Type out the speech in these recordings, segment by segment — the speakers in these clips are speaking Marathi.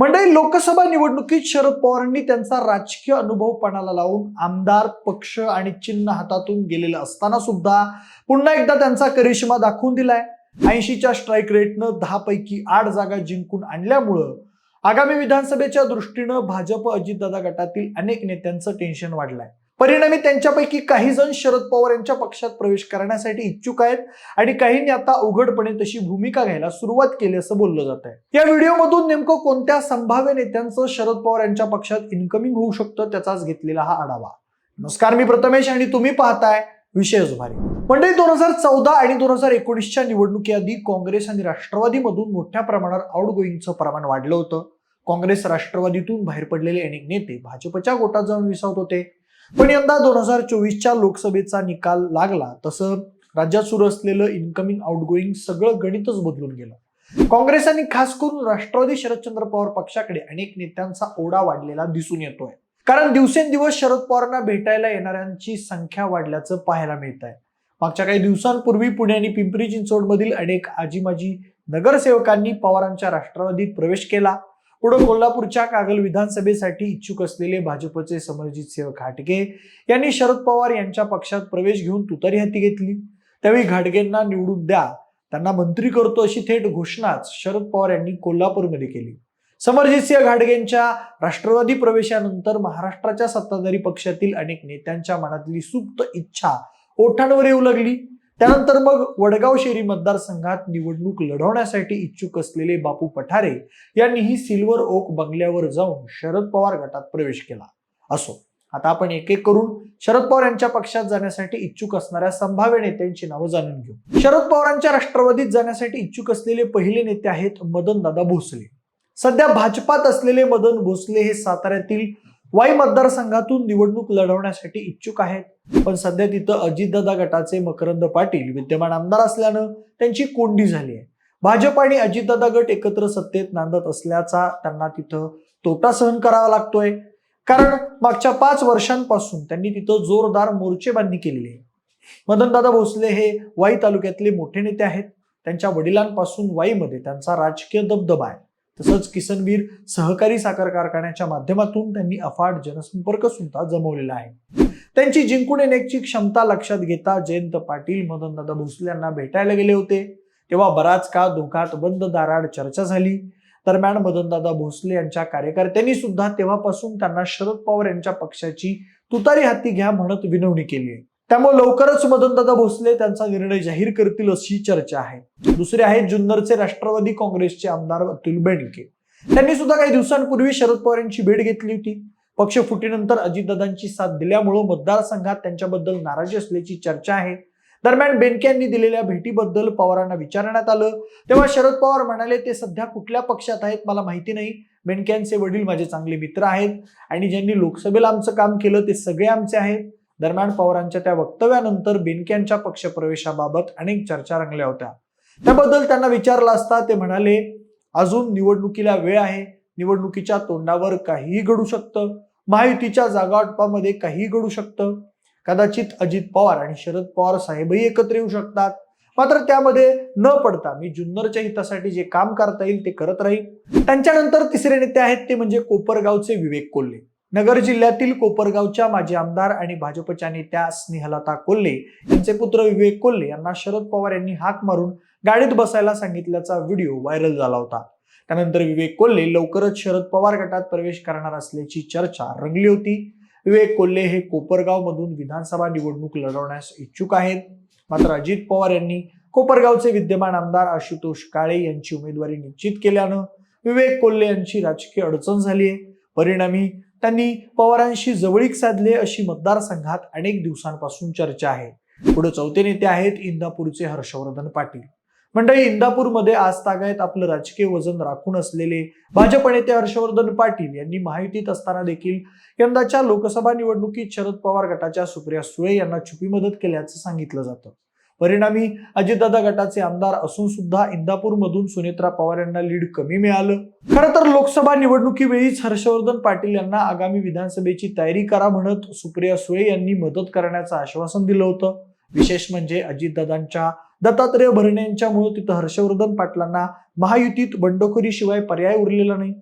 मंडळी लोकसभा निवडणुकीत शरद पवारांनी त्यांचा राजकीय अनुभव पणाला लावून आमदार पक्ष आणि चिन्ह हातातून गेलेलं असताना सुद्धा पुन्हा एकदा त्यांचा करिश्मा दाखवून दिलाय. ऐंशीच्या स्ट्राईक रेटनं दहा पैकी आठ जागा जिंकून आणल्यामुळं आगामी विधानसभेच्या दृष्टीनं भाजप अजितदादा गटातील अनेक नेत्यांचं टेन्शन वाढलंय. परिणामी त्यांच्यापैकी काही जण शरद पवार यांच्या पक्षात प्रवेश करण्यासाठी इच्छुक आहेत आणि काहींनी आता उघडपणे तशी भूमिका घ्यायला सुरुवात केली असं बोललं जात आहे. या व्हिडिओमधून नेमकं कोणत्या संभाव्य नेत्यांचं शरद पवार यांच्या पक्षात इन्कमिंग होऊ शकतं त्याचाच घेतलेला हा आढावा. नमस्कार मी प्रथमेश आणि तुम्ही पाहताय विशेष भारी मंडळी दोन हजार चौदा आणि दोन हजार एकोणीसच्या निवडणुकीआधी काँग्रेस आणि राष्ट्रवादीमधून मोठ्या प्रमाणात आउट गोईंगचं प्रमाण वाढलं होतं. काँग्रेस राष्ट्रवादीतून बाहेर पडलेले अनेक नेते भाजपच्या गोटात जाऊन विसावत होते. पण यंदा दोन हजार चोवीसच्या लोकसभेचा निकाल लागला तसं राज्यात सुरू असलेलं इन्कमिंग आउटगोईंग सगळं गणितच बदलून गेलं. काँग्रेस आणि खास करून राष्ट्रवादी शरदचंद्र पवार पक्षाकडे अनेक नेत्यांचा ओढा वाढलेला दिसून येतोय. कारण दिवसेंदिवस शरद पवारांना भेटायला येणाऱ्यांची संख्या वाढल्याचं पाहायला मिळत आहे मागच्या काही दिवसांपूर्वी पुणे आणि पिंपरी चिंचवडमधील अनेक आजी माजी नगरसेवकांनी पवारांच्या राष्ट्रवादीत प्रवेश केला. पुढे कोल्हापूरच्या कागल विधानसभेसाठी इच्छुक असलेले भाजपचे समरजित सिंह घाटगे यांनी शरद पवार यांच्या पक्षात प्रवेश घेऊन तुतारी हाती घेतली. त्यावेळी घाटगेंना निवडून द्या त्यांना मंत्री करतो अशी थेट घोषणाच शरद पवार यांनी कोल्हापूरमध्ये केली. समरजित सिंह घाटगेंच्या राष्ट्रवादी प्रवेशानंतर महाराष्ट्राच्या सत्ताधारी पक्षातील अनेक नेत्यांच्या मनातली सुप्त इच्छा ओठांवर येऊ लागली त्यानंतर मग वडगाव शेरी मतदारसंघात निवडणूक लढवण्यासाठी इच्छुक असलेले बापू पठारे यांनीही सिल्वर ओक बंगल्यावर जाऊन शरद पवार गटात प्रवेश केला. असो आता आपण एक एक करून शरद पवार यांच्या पक्षात जाण्यासाठी इच्छुक असणाऱ्या संभाव्य नेत्यांची नावं जाणून घेऊ. शरद पवारांच्या राष्ट्रवादीत जाण्यासाठी इच्छुक असलेले पहिले नेते आहेत मदन दादा भोसले. सध्या भाजपात असलेले मदन भोसले हे साताऱ्यातील वाई मतदारसंघातून निवडणूक लढवण्यासाठी इच्छुक आहेत. पण सध्या तिथं अजितदादा गटाचे मकरंद पाटील विद्यमान आमदार असल्यानं त्यांची कोंडी झाली आहे. भाजप आणि अजितदादा गट एकत्र सत्तेत नांदत असल्याचा त्यांना तिथं तोटा सहन करावा लागतोय. कारण मागच्या पाच वर्षांपासून त्यांनी तिथं जोरदार मोर्चेबांधणी केलेली आहे. मदनदादा भोसले हे वाई तालुक्यातले मोठे नेते आहेत. त्यांच्या वडिलांपासून वाईमध्ये त्यांचा राजकीय दबदबा आहे. तसंच किसनवीर सहकारी साखर कारखान्याच्या माध्यमातून त्यांनी अफाट जनसंपर्क सुद्धा जमवलेला आहे. त्यांची जिंकून येण्याची क्षमता लक्षात घेता जयंत पाटील मदनदादा भोसले यांना भेटायला गेले होते. तेव्हा बराच काळ दोघात बंद दाराड चर्चा झाली. दरम्यान मदनदादा भोसले यांच्या कार्यकर्त्यांनी सुद्धा तेव्हापासून त्यांना शरद पवार यांच्या पक्षाची तुतारी हाती घ्या म्हणत विनवणी केली. आहे त्यामुळे लवकरच मदनदादा भोसले त्यांचा निर्णय जाहीर करतील अशी चर्चा आहे. दुसरे आहेत जुन्नरचे राष्ट्रवादी काँग्रेसचे आमदार अतुल बेंडके. त्यांनी सुद्धा काही दिवसांपूर्वी शरद पवार यांची भेट घेतली होती. पक्ष फुटीनंतर अजितदादांची साथ दिल्यामुळं मतदारसंघात त्यांच्याबद्दल नाराजी असल्याची चर्चा आहे. दरम्यान बेनके यांनी दिलेल्या भेटीबद्दल पवारांना विचारण्यात आलं. तेव्हा शरद पवार म्हणाले ते सध्या कुठल्या पक्षात आहेत मला माहिती नाही. बेनके यांचे वडील माझे चांगले मित्र आहेत आणि ज्यांनी लोकसभेला आमचं काम केलं ते सगळे आमचे आहेत. दरम्यान पवारांच्या त्या वक्तव्यानंतर बेनके यांच्या पक्षप्रवेशाबाबत अनेक चर्चा रंगल्या होत्या. त्याबद्दल त्यांना विचारलं असता ते म्हणाले अजून निवडणुकीला वेळ आहे. निवडणुकीच्या तोंडावर काहीही घडू शकतं. महायुतीच्या जागावाटपामध्ये काहीही घडू शकतं. कदाचित अजित पवार आणि शरद पवार साहेबही एकत्र येऊ शकतात. मात्र त्यामध्ये न पडता मी जुन्नरच्या हितासाठी जे काम करता येईल ते करत राहील. त्यांच्यानंतर तिसरे नेते आहेत ते म्हणजे कोपरगावचे विवेक कोल्हे. नगर जिल्ह्यातील कोपरगावच्या माजी आमदार आणि भाजपच्या नेत्या स्नेहलता कोल्हे यांचे पुत्र विवेक कोल्हे यांना शरद पवार यांनी हाक मारून गाडीत बसायला सांगितल्याचा व्हिडिओ व्हायरल झाला होता. त्यानंतर विवेक कोल्हे लवकरच शरद पवार गटात प्रवेश करणार असल्याची चर्चा रंगली होती. विवेक कोल्हे हे कोपरगाव मधून विधानसभा निवडणूक लढवण्यास इच्छुक आहेत. मात्र अजित पवार यांनी कोपरगावचे विद्यमान आमदार आशुतोष काळे यांची उमेदवारी निश्चित केल्यानं विवेक कोल्हे यांची राजकीय अडचण झाली आहे. परिणामी त्यांनी पवारांशी जवळीक साधले अशी मतदारसंघात अनेक दिवसांपासून चर्चा आहे. पुढे चौथे नेते आहेत इंदापूरचे हर्षवर्धन पाटील. मंडळी इंदापूरमध्ये आज तागायत आपलं राजकीय वजन राखून असलेले भाजप नेते हर्षवर्धन पाटील यांनी माहितीत असताना देखील यंदाच्या लोकसभा निवडणुकीत शरद पवार गटाच्या सुप्रिया सुळे यांना छुपी मदत केल्याचं सांगितलं जातं. परिणामी अजितदादा गटाचे आमदार असून सुद्धा इंदापूरमधून सुनेत्रा पवार यांना लीड कमी मिळालं. खरं तर लोकसभा निवडणुकीवेळीच हर्षवर्धन पाटील यांना आगामी विधानसभेची तयारी करा म्हणत सुप्रिया सुळे यांनी मदत करण्याचं आश्वासन दिलं होतं. विशेष म्हणजे अजितदादांच्या दत्तात्रय भरणे यांच्यामुळे तिथं हर्षवर्धन पाटलांना महायुतीत बंडखोरीशिवाय पर्याय उरलेला नाही.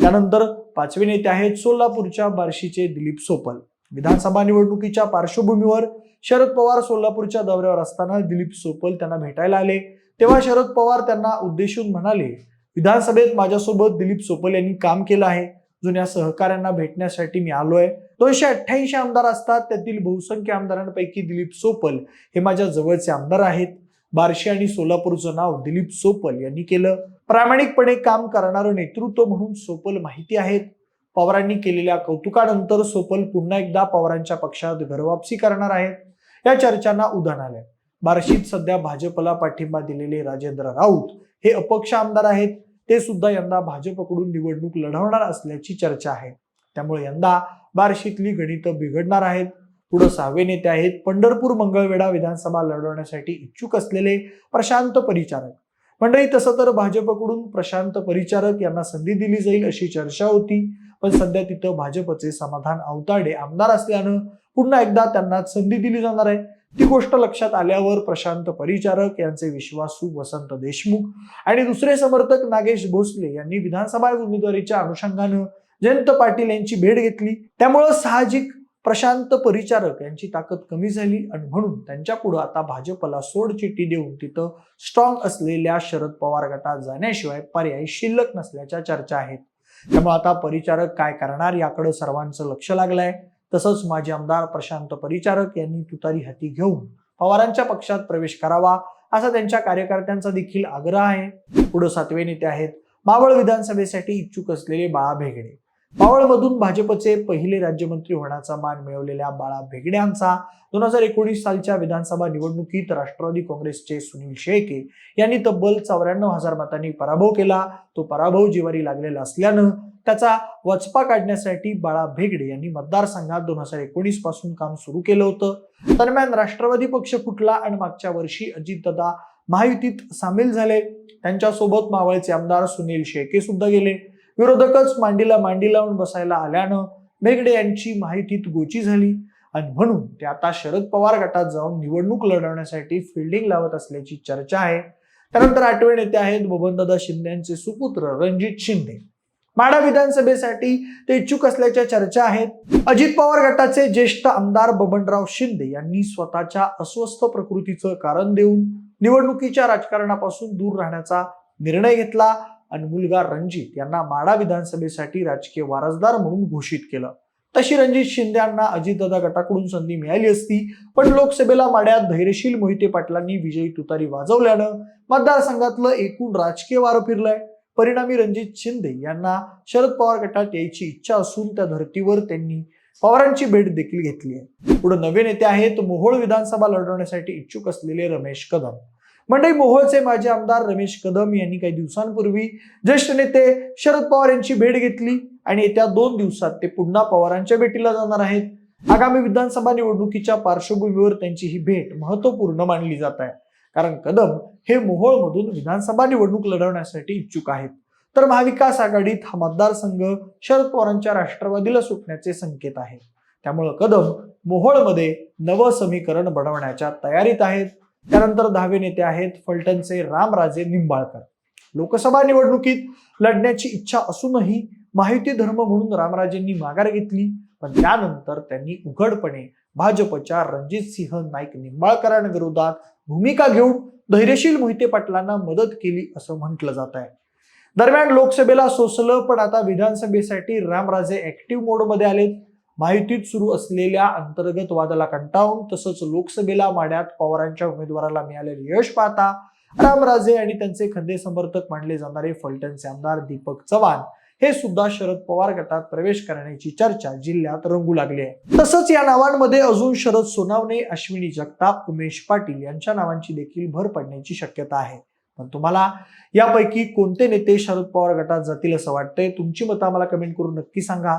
त्यानंतर पाचवे नेते आहेत सोलापूरच्या बार्शीचे दिलीप सोपल. विधानसभा निवडणुकीच्या पार्श्वभूमीवर शरद पवार सोलापूरच्या दौऱ्यावर असताना दिलीप सोपल त्यांना भेटायला आले. तेव्हा शरद पवार त्यांना उद्देशून म्हणाले विधानसभेत माझ्यासोबत दिलीप सोपल यांनी काम केलं आहे. जुन्या सहकाऱ्यांना भेटण्यासाठी मी आलोय. दोनशे अठ्ठ्याऐंशी आमदार असतात. त्यातील बहुसंख्य आमदारांपैकी दिलीप सोपल हे माझ्या जवळचे आमदार आहेत. बार्शी आणि सोलापूरचं नाव दिलीप सोपल यांनी केलं. प्रामाणिकपणे काम करणारं नेतृत्व म्हणून सोपल माहिती आहेत. पवारांनी केलेल्या कौतुकानंतर सोपल पुन्हा एकदा पवारांच्या पक्षात घरवापसी करणार आहेत. या चर्चांना उधाण आलंय. बार्शीत सध्या भाजपला पाठिंबा दिलेले राजेंद्र राऊत हे अपक्ष आमदार आहेत. ते सुद्धा यंदा भाजपकडून निवडणूक लढवणार असल्याची चर्चा आहे. त्यामुळे यंदा बार्शीतली गणितं बिघडणार आहेत. पुढे सहावे नेते आहेत. पंढरपूर मंगळवेढा विधानसभा लढवण्यासाठी इच्छुक असलेले प्रशांत परिचारक. मंडळी तसं तर भाजपकडून प्रशांत परिचारक यांना संधी दिली जाईल अशी चर्चा होती. पण सध्या तिथं भाजपचे समाधान अवताडे आमदार असल्यानं पुन्हा एकदा त्यांना संधी दिली जाणार आहे. ती गोष्ट लक्षात आल्यावर प्रशांत परिचारक यांचे विश्वासू वसंत देशमुख आणि दुसरे समर्थक नागेश भोसले यांनी विधानसभा उमेदवारीच्या अनुषंगानं जयंत पाटील यांची भेट घेतली. त्यामुळं साहजिक प्रशांत परिचारक यांची ताकद कमी झाली आणि म्हणून त्यांच्या पुढे आता भाजपला सोडचिठ्ठी देऊन तिथं स्ट्रॉंग असलेल्या शरद पवार गटात जाण्याशिवाय पर्याय शिल्लक नसल्याच्या चर्चा आहेत. त्यामुळे आता परिचारक काय करणार याकडे सर्वांचं लक्ष लागलंय. तसंच माजी आमदार प्रशांत परिचारक यांनी तुतारी हाती घेऊन पवारांच्या पक्षात प्रवेश करावा असा त्यांच्या कार्यकर्त्यांचा देखील आग्रह आहे. पुढे सातवे नेते आहेत. मावळ विधानसभेसाठी इच्छुक असलेले बाळा भेगडे. मावळमधून भाजपचे पहिले राज्यमंत्री होण्याचा मान मिळवलेल्या बाळा भेगड्यांचा दोन हजार एकोणीस सालच्या विधानसभा निवडणुकीत राष्ट्रवादी काँग्रेसचे सुनील शेळके यांनी तब्बल चौऱ्याण्णव हजार मतांनी पराभव केला. तो पराभव जिवारी लागलेला असल्यानं त्याचा वचपा काढण्यासाठी बाळा भेगडे यांनी मतदारसंघात दोन हजार एकोणीसपासून काम सुरू केलं होतं. दरम्यान राष्ट्रवादी पक्ष फुटला आणि मागच्या वर्षी अजितदादा महायुतीत सामील झाले. त्यांच्यासोबत मावळचे आमदार सुनील शेळके सुद्धा गेले. विरोधकच मांडीला मांडी लावून बसायला आल्यानं मेगडे यांची माहितीत गोची झाली. आणि म्हणून ते आता शरद पवार गटात जाऊन निवडणूक लढवण्यासाठी फिल्डिंग लावत असल्याची चर्चा आहे. त्यानंतर आठवे नेते आहेत बबनदादा शिंदे यांचे सुपुत्र रणजित शिंदे. माडा विधानसभेसाठी ते इच्छुक असल्याच्या चर्चा आहेत. अजित पवार गटाचे ज्येष्ठ आमदार बबनराव शिंदे यांनी स्वतःच्या अस्वस्थ प्रकृतीचं कारण देऊन निवडणुकीच्या राजकारणापासून दूर राहण्याचा निर्णय घेतला. आणि मुलगा रणजित यांना माडा विधानसभेसाठी राजकीय वारसदार म्हणून घोषित केलं. तशी रणजित शिंदे यांना अजितदादा गटाकडून संधी मिळाली असती पण लोकसभेला माड्यात धैर्यशील मोहिते पाटलांनी विजयी तुतारी वाजवल्यानं मतदारसंघातलं एकूण राजकीय वारं फिरलंय. परिणामी रणजित शिंदे यांना शरद पवार गटात यायची इच्छा असून त्या धर्तीवर त्यांनी पवारांची भेट देखील घेतली आहे. पुढे नवे नेते आहेत मोहोळ विधानसभा लढवण्यासाठी इच्छुक असलेले रमेश कदम. मंडई मोहोळचे माजी आमदार रमेश कदम यांनी काही दिवसांपूर्वी ज्येष्ठ नेते शरद पवार यांची भेट घेतली आणि येत्या दोन दिवसात ते पुन्हा पवारांच्या भेटीला जाणार आहेत. आगामी विधानसभा निवडणुकीच्या पार्श्वभूमीवर त्यांची ही भेट महत्त्वपूर्ण मानली जात आहे. कारण कदम हे मोहोळमधून विधानसभा निवडणूक लढवण्यासाठी इच्छुक आहेत. तर महाविकास आघाडीत हा मतदारसंघ शरद पवारांच्या राष्ट्रवादीला सुटण्याचे संकेत आहेत त्यामुळं कदम मोहोळमध्ये नवं समीकरण बनवण्याच्या तयारीत आहेत. त्यानंतर दहावे नेते आहेत फलटणचे रामराजे निंबाळकर. लोकसभा निवडणुकीत लढण्याची इच्छा असूनही माहिती धर्म म्हणून रामराजेंनी माघार घेतली पण त्यानंतर त्यांनी उघडपणे भाजपच्या रणजित सिंह नाईक निंबाळकरांविरोधात भूमिका घेऊन धैर्यशील मोहिते पाटलांना मदत केली असं म्हटलं जात आहे. दरम्यान लोकसभेला सोसलं पण आता विधानसभेसाठी रामराजे ऍक्टिव्ह मोडमध्ये आलेत. माहितीत सुरू असलेल्या अंतर्गत वादाला कंटाळून तसंच लोकसभेला माड्यात पवारांच्या उमेदवाराला मिळालेले यश पाहता रामराजे आणि त्यांचे खंदे समर्थक मानले जाणारे फलटणचे आमदार दीपक चव्हाण हे सुद्धा शरद पवार गटात प्रवेश करण्याची चर्चा जिल्ह्यात रंगू लागली आहे. तसंच या नावांमध्ये अजून शरद सोनावणे अश्विनी जगताप उमेश पाटील यांच्या नावांची देखील भर पडण्याची शक्यता आहे. पण तुम्हाला यापैकी कोणते नेते शरद पवार गटात जातील असं वाटतंय? तुमची मतं आम्हाला कमेंट करून नक्की सांगा.